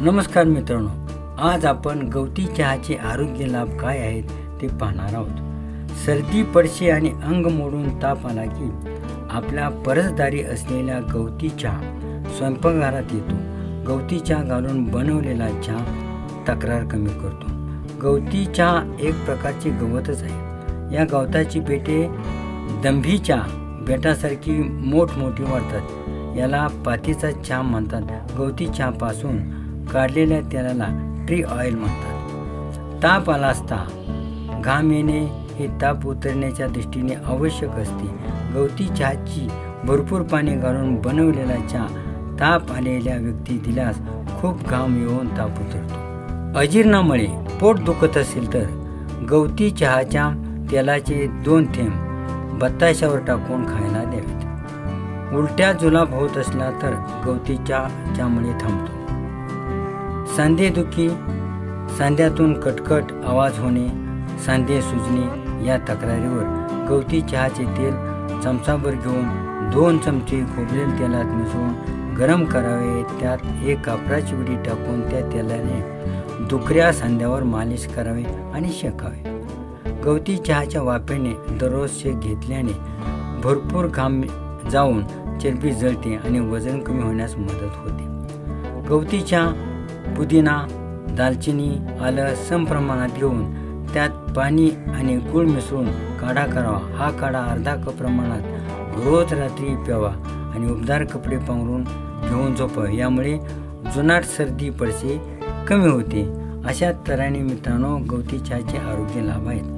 नमस्कार मित्रांनो आज आपण गवती चहाचे आरोग्य लाभ काय आहेत ते पाहणार आहोत. सर्दी पडशी आणि अंग मोडून ताप आला की आपल्या परसदारी असलेल्या गवती चहा स्वयंपाकघरात येतो. गवती चहा घालून बनवलेला चहा तक्रार कमी करतो. गवती चहा एक प्रकारचे गवतच आहे. या गवताची बेटे दंभी चहा बेटासारखी मोठमोठी वाढतात. याला पातीचा चहा म्हणतात. गवती चहापासून काढलेल्या तेलाला ट्री ऑइल म्हणतात. ताप आला असता घाम येणे हे ताप उतरण्याच्या दृष्टीने आवश्यक असते. गवती चहाची भरपूर पाणी घालून बनवलेला चहा ताप आलेल्या व्यक्ती दिल्यास खूप घाम येऊन ताप उतरतो. अजीर्णामुळे पोट दुखत असेल तर गवती चहाच्या तेलाचे दोन थेंब बत्ताशावर टाकून खायला द्यावेत. उलट्या जुलाब होत असला तर गवतीच्या चहामुळे थांबतो. सांधेदुखी सांध्यातून कटकट आवाज होणे सांधे सुजणे या तक्रारीवर गवती चहाचे तेल चमचाभर घेऊन दोन चमचे खोबरेल तेलात मिसळून गरम करावे. त्यात एक कापराची उडी टाकून त्या तेलाने दुखऱ्या सांध्यावर मालिश करावे आणि शेकावे. गवती चहाच्या वाफेने दररोज शेक घेतल्याने भरपूर घाम जाऊन चरबी जळते आणि वजन कमी होण्यास मदत होते. गवती चहा पुदिना दालचिनी आलं सम प्रमाणात घेऊन त्यात पाणी आणि गूळ मिसळून काढा करावा. हा काढा अर्धा कप प्रमाणात. रोज रात्री प्यावा आणि उबदार कपडे पांघरून घेऊन झोपावं यामुळे जुनाट सर्दी पडसे कमी होते. अशा तऱ्हेने मित्रांनो गवती चहाचे आरोग्य लाभ आहेत